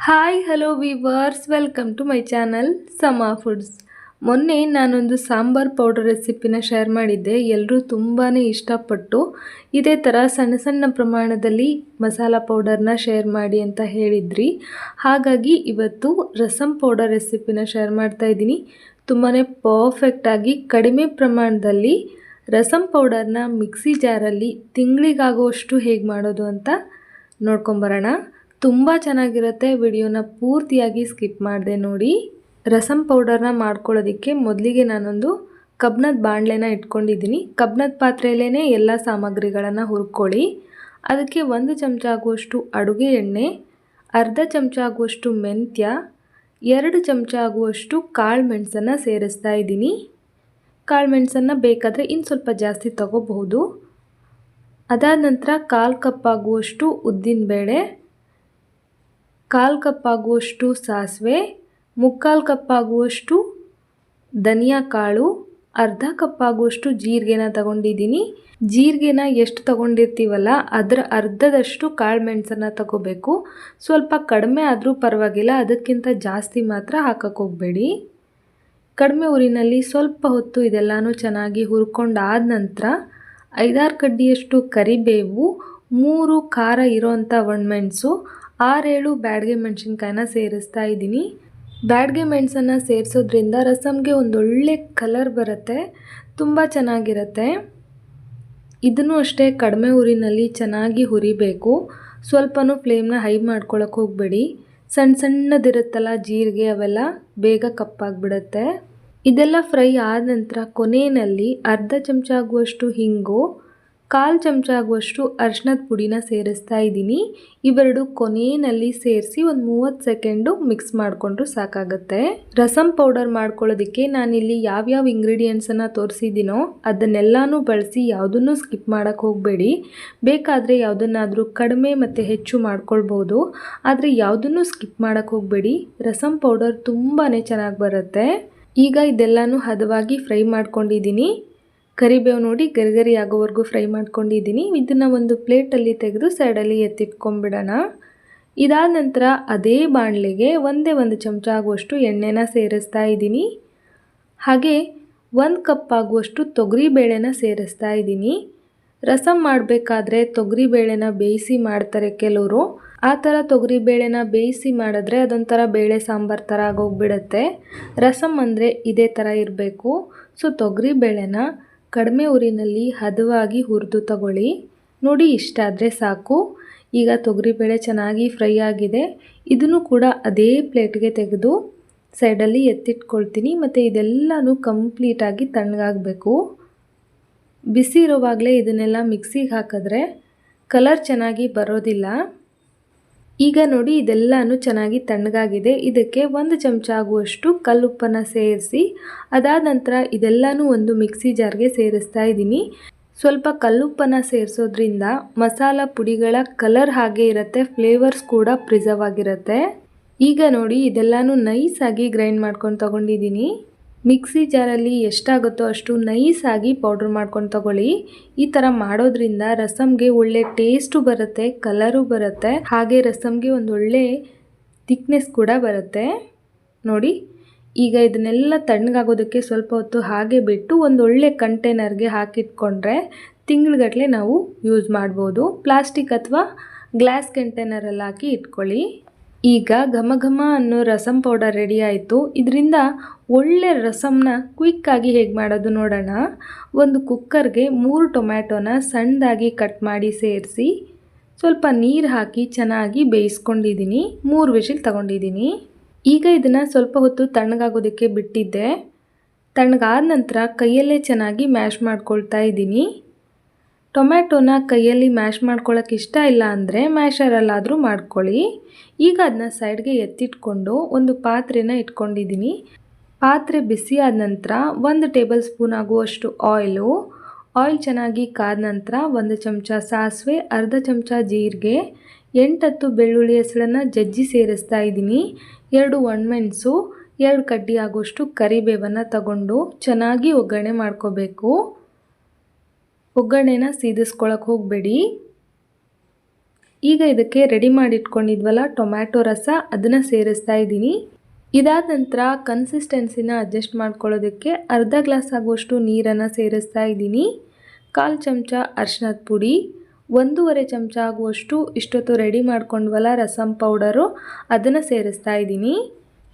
Hi hello viewers welcome to my channel Sama foods ಮೊನ್ನೆ ನಾನೊಂದು sambar powder ರೆಸಿಪಿನ share ಮಾಡಿದ್ದೆ. ಎಲ್ಲರೂ ತುಂಬಾ ಇಷ್ಟಪಟ್ಟು ಇದೇ ಥರ ಸಣ್ಣ ಸಣ್ಣ ಪ್ರಮಾಣದಲ್ಲಿ ಮಸಾಲ ಪೌಡರ್ನ ಶೇರ್ ಮಾಡಿ ಅಂತ ಹೇಳಿದ್ರಿ. ಹಾಗಾಗಿ ಇವತ್ತು ರಸಮ್ ಪೌಡರ್ ರೆಸಿಪಿನ ಶೇರ್ ಮಾಡ್ತಾ ಇದ್ದೀನಿ. ತುಂಬಾ ಪರ್ಫೆಕ್ಟಾಗಿ ಕಡಿಮೆ ಪ್ರಮಾಣದಲ್ಲಿ ರಸಂ ಪೌಡರ್ನ ಮಿಕ್ಸಿ ಜಾರಲ್ಲಿ ತಿಂಗಳಿಗಾಗುವಷ್ಟು ಹೇಗೆ ಮಾಡೋದು ಅಂತ ನೋಡ್ಕೊಂಬರೋಣ ತುಂಬ ಚೆನ್ನಾಗಿರುತ್ತೆ. ವಿಡಿಯೋನ ಪೂರ್ತಿಯಾಗಿ ಸ್ಕಿಪ್ ಮಾಡಿದೆ ನೋಡಿ. ರಸಮ್ ಪೌಡರ್ನ ಮಾಡ್ಕೊಳ್ಳೋದಕ್ಕೆ ಮೊದಲಿಗೆ ನಾನೊಂದು ಕಬ್ಬಿಣದ ಬಾಣಲೆನ ಇಟ್ಕೊಂಡಿದ್ದೀನಿ. ಕಬ್ಬಿಣದ ಪಾತ್ರೆಯಲ್ಲೇ ಎಲ್ಲ ಸಾಮಗ್ರಿಗಳನ್ನು ಹುರ್ಕೊಳ್ಳಿ. ಅದಕ್ಕೆ ಒಂದು ಚಮಚ ಆಗುವಷ್ಟು ಅಡುಗೆ ಎಣ್ಣೆ, ಅರ್ಧ ಚಮಚ ಆಗುವಷ್ಟು ಮೆಂತ್ಯ, ಎರಡು ಚಮಚ ಆಗುವಷ್ಟು ಕಾಳು ಮೆಣಸನ್ನು ಸೇರಿಸ್ತಾ ಇದ್ದೀನಿ. ಕಾಳು ಮೆಣಸನ್ನು ಬೇಕಾದರೆ ಇನ್ನು ಸ್ವಲ್ಪ ಜಾಸ್ತಿ ತಗೋಬಹುದು. ಅದಾದ ನಂತರ ಕಾಲು ಕಪ್ ಆಗುವಷ್ಟು ಉದ್ದಿನಬೇಳೆ ಕಾಲು ಕಪ್ಪಾಗುವಷ್ಟು ಸಾಸಿವೆ, ಮುಕ್ಕಾಲು ಕಪ್ಪಾಗುವಷ್ಟು ಧನಿಯಾ ಕಾಳು, ಅರ್ಧ ಕಪ್ಪಾಗುವಷ್ಟು ಜೀರಿಗೆನ ತಗೊಂಡಿದ್ದೀನಿ. ಜೀರಿಗೆನ ಎಷ್ಟು ತಗೊಂಡಿರ್ತೀವಲ್ಲ, ಅದರ ಅರ್ಧದಷ್ಟು ಕಾಳು ಮೆಣಸನ್ನು ತಗೋಬೇಕು. ಸ್ವಲ್ಪ ಕಡಿಮೆ ಆದರೂ ಪರವಾಗಿಲ್ಲ, ಅದಕ್ಕಿಂತ ಜಾಸ್ತಿ ಮಾತ್ರ ಹಾಕಕ್ಕೆ ಹೋಗಬೇಡಿ. ಕಡಿಮೆ ಊರಿನಲ್ಲಿ ಸ್ವಲ್ಪ ಹೊತ್ತು ಇದೆಲ್ಲನೂ ಚೆನ್ನಾಗಿ ಹುರ್ಕೊಂಡಾದ ನಂತರ ಐದಾರು ಕಡ್ಡಿಯಷ್ಟು ಕರಿಬೇವು, ಮೂರು ಖಾರ ಇರೋಂಥ ಒಣಮೆಣಸು ಆರೇಳು ಬ್ಯಾಡ್ಗೆ ಮೆಣಸಿನ್ಕಾಯನ್ನ ಸೇರಿಸ್ತಾ ಇದ್ದೀನಿ. ಬ್ಯಾಡ್ಗೆ ಮೆಣಸನ್ನು ಸೇರಿಸೋದ್ರಿಂದ ರಸಮ್ಗೆ ಒಂದೊಳ್ಳೆ ಕಲರ್ ಬರುತ್ತೆ, ತುಂಬ ಚೆನ್ನಾಗಿರುತ್ತೆ. ಇದನ್ನು ಅಷ್ಟೇ ಕಡಿಮೆ ಊರಿನಲ್ಲಿ ಚೆನ್ನಾಗಿ ಹುರಿಬೇಕು. ಸ್ವಲ್ಪನೂ ಫ್ಲೇಮ್ನ ಹೈ ಮಾಡ್ಕೊಳಕ್ಕೆ ಹೋಗಬೇಡಿ. ಸಣ್ಣ ಸಣ್ಣದಿರುತ್ತಲ್ಲ ಜೀರಿಗೆ ಅವೆಲ್ಲ ಬೇಗ ಕಪ್ಪಾಗಿಬಿಡುತ್ತೆ. ಇದೆಲ್ಲ ಫ್ರೈ ಆದ ನಂತರ ಕೊನೆಯಲ್ಲಿ ಅರ್ಧ ಚಮಚ ಆಗುವಷ್ಟು ಹಿಂಗು ಕಾಲು ಚಮಚ ಆಗುವಷ್ಟು ಅರ್ಶಿನದ ಪುಡಿನ ಸೇರಿಸ್ತಾ ಇದ್ದೀನಿ. ಇವೆರಡು ಕೊನೆಯಲ್ಲಿ ಸೇರಿಸಿ ಒಂದು ಮೂವತ್ತು ಸೆಕೆಂಡು ಮಿಕ್ಸ್ ಮಾಡಿಕೊಂಡ್ರು ಸಾಕಾಗುತ್ತೆ. ರಸಂ ಪೌಡರ್ ಮಾಡ್ಕೊಳ್ಳೋದಕ್ಕೆ ನಾನಿಲ್ಲಿ ಯಾವ್ಯಾವ ಇಂಗ್ರೀಡಿಯೆಂಟ್ಸನ್ನು ತೋರಿಸಿದ್ದೀನೋ ಅದನ್ನೆಲ್ಲನೂ ಬಳಸಿ ಯಾವುದನ್ನು ಸ್ಕಿಪ್ ಮಾಡೋಕ್ಕೆ ಹೋಗಬೇಡಿ. ಬೇಕಾದರೆ ಯಾವುದನ್ನಾದರೂ ಕಡಿಮೆ ಮತ್ತು ಹೆಚ್ಚು ಮಾಡ್ಕೊಳ್ಬೋದು. ಆದರೆ ಯಾವುದನ್ನು ಸ್ಕಿಪ್ ಮಾಡೋಕ್ಕೆ ಹೋಗಬೇಡಿ. ರಸಮ್ ಪೌಡರ್ ತುಂಬಾ ಚೆನ್ನಾಗಿ ಬರುತ್ತೆ. ಈಗ ಇದೆಲ್ಲನೂ ಹದವಾಗಿ ಫ್ರೈ ಮಾಡ್ಕೊಂಡಿದ್ದೀನಿ. ಕರಿಬೇವು ನೋಡಿ ಗರಿಗರಿ ಆಗೋವರೆಗೂ ಫ್ರೈ ಮಾಡ್ಕೊಂಡಿದ್ದೀನಿ. ಇದನ್ನು ಒಂದು ಪ್ಲೇಟಲ್ಲಿ ತೆಗೆದು ಸೈಡಲ್ಲಿ ಎತ್ತಿಟ್ಕೊಂಡ್ಬಿಡೋಣ. ಇದಾದ ನಂತರ ಅದೇ ಬಾಣಲೆಗೆ ಒಂದೇ ಒಂದು ಚಮಚ ಆಗುವಷ್ಟು ಎಣ್ಣೆನ ಸೇರಿಸ್ತಾ ಇದ್ದೀನಿ. ಹಾಗೆ ಒಂದು ಕಪ್ ಆಗುವಷ್ಟು ತೊಗರಿಬೇಳೆನ ಸೇರಿಸ್ತಾ ಇದ್ದೀನಿ. ರಸಂ ಮಾಡಬೇಕಾದ್ರೆ ತೊಗರಿಬೇಳೆನ ಬೇಯಿಸಿ ಮಾಡ್ತಾರೆ ಕೆಲವರು. ಆ ಥರ ತೊಗರಿಬೇಳೆನ ಬೇಯಿಸಿ ಮಾಡಿದ್ರೆ ಅದೊಂಥರ ಬೇಳೆ ಸಾಂಬಾರು ಥರ ಆಗೋಗ್ಬಿಡತ್ತೆ. ರಸಮ್ ಅಂದರೆ ಇದೇ ಥರ ಇರಬೇಕು. ಸೊ ತೊಗರಿಬೇಳೆನ ಕಡಿಮೆ ಊರಿನಲ್ಲಿ ಹದವಾಗಿ ಹುರಿದು ತಗೊಳ್ಳಿ. ನೋಡಿ, ಇಷ್ಟ ಆದರೆ ಸಾಕು. ಈಗ ತೊಗರಿಬೇಳೆ ಚೆನ್ನಾಗಿ ಫ್ರೈ ಆಗಿದೆ. ಇದನ್ನು ಕೂಡ ಅದೇ ಪ್ಲೇಟ್ಗೆ ತೆಗೆದು ಸೈಡಲ್ಲಿ ಎತ್ತಿಟ್ಕೊಳ್ತೀನಿ. ಮತ್ತು ಇದೆಲ್ಲನೂ ಕಂಪ್ಲೀಟಾಗಿ ತಣ್ಣಗಾಗಬೇಕು. ಬಿಸಿ ಇರುವಾಗಲೇ ಇದನ್ನೆಲ್ಲ ಮಿಕ್ಸಿಗೆ ಹಾಕಿದ್ರೆ ಕಲರ್ ಚೆನ್ನಾಗಿ ಬರೋದಿಲ್ಲ. ಈಗ ನೋಡಿ, ಇದೆಲ್ಲಾನು ಚೆನ್ನಾಗಿ ತಣ್ಣಗಾಗಿದೆ. ಇದಕ್ಕೆ ಒಂದು ಚಮಚ ಆಗುವಷ್ಟು ಕಲ್ಲುಪ್ಪನ ಸೇರಿಸಿ, ಅದಾದ ನಂತರ ಇದೆಲ್ಲಾನು ಒಂದು ಮಿಕ್ಸಿ ಜಾರ್ಗೆ ಸೇರಿಸ್ತಾ ಇದ್ದೀನಿ. ಸ್ವಲ್ಪ ಕಲ್ಲುಪ್ಪನ್ನು ಸೇರಿಸೋದ್ರಿಂದ ಮಸಾಲ ಪುಡಿಗಳ ಕಲರ್ ಹಾಗೆ ಇರುತ್ತೆ, ಫ್ಲೇವರ್ಸ್ ಕೂಡ ಪ್ರಿಸರ್ವ್ ಆಗಿರುತ್ತೆ. ಈಗ ನೋಡಿ, ಇದೆಲ್ಲನೂ ನೈಸಾಗಿ ಗ್ರೈಂಡ್ ಮಾಡ್ಕೊಂಡು ತೊಗೊಂಡಿದ್ದೀನಿ. ಮಿಕ್ಸಿ ಜಾರಲ್ಲಿ ಎಷ್ಟಾಗುತ್ತೋ ಅಷ್ಟು ನೈಸಾಗಿ ಪೌಡ್ರ್ ಮಾಡ್ಕೊಂಡು ತಗೊಳ್ಳಿ. ಈ ಥರ ಮಾಡೋದ್ರಿಂದ ರಸಮ್ಗೆ ಒಳ್ಳೆ ಟೇಸ್ಟು ಬರುತ್ತೆ, ಕಲರು ಬರುತ್ತೆ. ಹಾಗೆ ರಸಮ್ಗೆ ಒಂದು ಒಳ್ಳೆ ಥಿಕ್ನೆಸ್ ಕೂಡ ಬರುತ್ತೆ. ನೋಡಿ, ಈಗ ಇದನ್ನೆಲ್ಲ ತಣ್ಣಗಾಗೋದಕ್ಕೆ ಸ್ವಲ್ಪ ಹೊತ್ತು ಹಾಗೆ ಬಿಟ್ಟು ಒಂದು ಒಳ್ಳೆ ಕಂಟೈನರ್ಗೆ ಹಾಕಿಟ್ಕೊಂಡ್ರೆ ತಿಂಗಳಗಟ್ಟಲೆ ನಾವು ಯೂಸ್ ಮಾಡ್ಬೋದು. ಪ್ಲಾಸ್ಟಿಕ್ ಅಥವಾ ಗ್ಲಾಸ್ ಕಂಟೈನರಲ್ಲಿ ಹಾಕಿ ಇಟ್ಕೊಳ್ಳಿ. ಈಗ ಘಮ ಘಮ ಅನ್ನೋ ರಸಮ್ ಪೌಡರ್ ರೆಡಿ ಆಯಿತು. ಇದರಿಂದ ಒಳ್ಳೆ ರಸಮ್ನ ಕ್ವಿಕ್ಕಾಗಿ ಹೇಗೆ ಮಾಡೋದು ನೋಡೋಣ. ಒಂದು ಕುಕ್ಕರ್ಗೆ ಮೂರು ಟೊಮ್ಯಾಟೋನ ಸಣ್ಣದಾಗಿ ಕಟ್ ಮಾಡಿ ಸೇರಿಸಿ ಸ್ವಲ್ಪ ನೀರು ಹಾಕಿ ಚೆನ್ನಾಗಿ ಬೇಯಿಸ್ಕೊಂಡಿದ್ದೀನಿ. ಮೂರು ವಿಷಿಲ್ ತಗೊಂಡಿದ್ದೀನಿ. ಈಗ ಇದನ್ನು ಸ್ವಲ್ಪ ಹೊತ್ತು ತಣ್ಣಗಾಗೋದಕ್ಕೆ ಬಿಟ್ಟಿದ್ದೆ. ತಣ್ಣಗಾದ ನಂತರ ಕೈಯಲ್ಲೇ ಚೆನ್ನಾಗಿ ಮ್ಯಾಶ್ ಮಾಡ್ಕೊಳ್ತಾ ಇದ್ದೀನಿ. ಟೊಮ್ಯಾಟೋನ ಕೈಯಲ್ಲಿ ಮ್ಯಾಶ್ ಮಾಡ್ಕೊಳ್ಳೋಕೆ ಇಷ್ಟ ಇಲ್ಲ ಅಂದರೆ ಮ್ಯಾಶರಲ್ಲಾದರೂ ಮಾಡ್ಕೊಳ್ಳಿ. ಈಗ ಅದನ್ನ ಸೈಡ್ಗೆ ಎತ್ತಿಟ್ಕೊಂಡು ಒಂದು ಪಾತ್ರೆನ ಇಟ್ಕೊಂಡಿದ್ದೀನಿ. ಪಾತ್ರೆ ಬಿಸಿ ಆದ ನಂತರ ಒಂದು ಟೇಬಲ್ ಸ್ಪೂನ್ ಆಗುವಷ್ಟು ಆಯಿಲು. ಆಯಿಲ್ ಚೆನ್ನಾಗಿ ಕಾದ ನಂತರ ಒಂದು ಚಮಚ ಸಾಸಿವೆ, ಅರ್ಧ ಚಮಚ ಜೀರಿಗೆ, ಎಂಟತ್ತು ಬೆಳ್ಳುಳ್ಳಿ ಹೆಸಳನ್ನು ಜಜ್ಜಿ ಸೇರಿಸ್ತಾ ಇದ್ದೀನಿ. ಎರಡು ಒಣಮೆಣಸು, ಎರಡು ಕಡ್ಡಿ ಆಗುವಷ್ಟು ಕರಿಬೇವನ್ನು ತಗೊಂಡು ಚೆನ್ನಾಗಿ ಒಗ್ಗರಣೆ ಮಾಡ್ಕೋಬೇಕು. ಒಗ್ಗರಣೆನ ಸೀದಿಸ್ಕೊಳಕ್ಕೆ ಹೋಗಬೇಡಿ. ಈಗ ಇದಕ್ಕೆ ರೆಡಿ ಮಾಡಿಟ್ಕೊಂಡಿದ್ವಲ್ಲ ಟೊಮ್ಯಾಟೊ ರಸ, ಅದನ್ನು ಸೇರಿಸ್ತಾ ಇದ್ದೀನಿ. ಇದಾದ ನಂತರ ಕನ್ಸಿಸ್ಟೆನ್ಸಿನ ಅಡ್ಜಸ್ಟ್ ಮಾಡ್ಕೊಳ್ಳೋದಕ್ಕೆ ಅರ್ಧ ಗ್ಲಾಸ್ ಆಗುವಷ್ಟು ನೀರನ್ನು ಸೇರಿಸ್ತಾ ಇದ್ದೀನಿ. ಕಾಲು ಚಮಚ ಅರ್ಶಿನದ ಪುಡಿ, ಒಂದೂವರೆ ಚಮಚ ಆಗುವಷ್ಟು ಇಷ್ಟೊತ್ತು ರೆಡಿ ಮಾಡ್ಕೊಂಡ್ವಲ್ಲ ರಸಮ್ ಪೌಡರು ಅದನ್ನು ಸೇರಿಸ್ತಾ ಇದ್ದೀನಿ.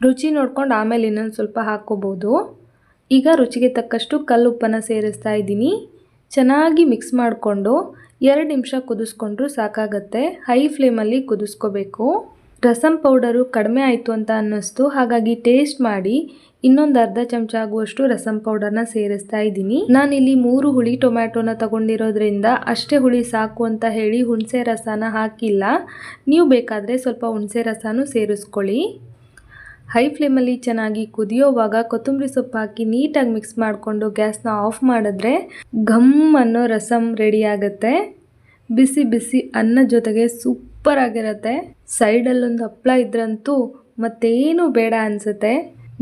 ರುಚಿ ನೋಡ್ಕೊಂಡು ಆಮೇಲೆ ಇನ್ನೊಂದು ಸ್ವಲ್ಪ ಹಾಕ್ಕೋಬೋದು. ಈಗ ರುಚಿಗೆ ತಕ್ಕಷ್ಟು ಕಲ್ಲುಪ್ಪನ್ನು ಸೇರಿಸ್ತಾ ಇದ್ದೀನಿ. ಚೆನ್ನಾಗಿ ಮಿಕ್ಸ್ ಮಾಡಿಕೊಂಡು ಎರಡು ನಿಮಿಷ ಕುದಿಸ್ಕೊಂಡ್ರೂ ಸಾಕಾಗತ್ತೆ. ಹೈ ಫ್ಲೇಮಲ್ಲಿ ಕುದಿಸ್ಕೋಬೇಕು. ರಸಮ್ ಪೌಡರು ಕಡಿಮೆ ಆಯಿತು ಅಂತ ಅನ್ನಿಸ್ತು. ಹಾಗಾಗಿ ಟೇಸ್ಟ್ ಮಾಡಿ ಇನ್ನೊಂದು ಅರ್ಧ ಚಮಚ ಆಗುವಷ್ಟು ರಸಮ್ ಪೌಡರ್ನ ಸೇರಿಸ್ತಾ ಇದ್ದೀನಿ. ನಾನಿಲ್ಲಿ ಮೂರು ಹುಳಿ ಟೊಮ್ಯಾಟೊನ ತಗೊಂಡಿರೋದ್ರಿಂದ ಅಷ್ಟೇ ಹುಳಿ ಸಾಕು ಅಂತ ಹೇಳಿ ಹುಣಸೆ ರಸನ ಹಾಕಿಲ್ಲ. ನೀವು ಬೇಕಾದರೆ ಸ್ವಲ್ಪ ಹುಣಸೆ ರಸನೂ ಸೇರಿಸ್ಕೊಳ್ಳಿ. ಹೈ ಫ್ಲೇಮಲ್ಲಿ ಚೆನ್ನಾಗಿ ಕುದಿಯೋವಾಗ ಕೊತ್ತಂಬರಿ ಸೊಪ್ಪು ಹಾಕಿ ನೀಟಾಗಿ ಮಿಕ್ಸ್ ಮಾಡಿಕೊಂಡು ಗ್ಯಾಸ್ನ ಆಫ್ ಮಾಡಿದ್ರೆ ಘಮ್ ಅನ್ನೋ ರಸಮ್ ರೆಡಿ ಆಗುತ್ತೆ. ಬಿಸಿ ಬಿಸಿ ಅನ್ನ ಜೊತೆಗೆ ಸೂಪರ್ ಆಗಿರುತ್ತೆ. ಸೈಡಲ್ಲೊಂದು ಹಪ್ಪಳ ಇದ್ರಂತೂ ಮತ್ತೇನು ಬೇಡ ಅನಿಸುತ್ತೆ.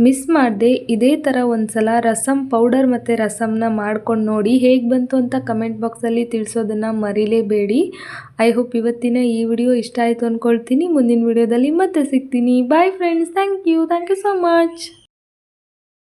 ಮಿಸ್ ಮಾಡದೆ ಇದೇ ಥರ ಒಂದ್ಸಲ ರಸಮ್ ಪೌಡರ್ ಮತ್ತು ರಸಮ್ನ ಮಾಡ್ಕೊಂಡು ನೋಡಿ ಹೇಗೆ ಬಂತು ಅಂತ ಕಮೆಂಟ್ ಬಾಕ್ಸಲ್ಲಿ ತಿಳಿಸೋದನ್ನು ಮರಿಲೇಬೇಡಿ. ಐ ಹೋಪ್ ಇವತ್ತಿನ ಈ ವಿಡಿಯೋ ಇಷ್ಟ ಆಯಿತು ಅಂದ್ಕೊಳ್ತೀನಿ ಮುಂದಿನ ವಿಡಿಯೋದಲ್ಲಿ ಮತ್ತೆ ಸಿಗ್ತೀನಿ. Bye friends thank you thank you so much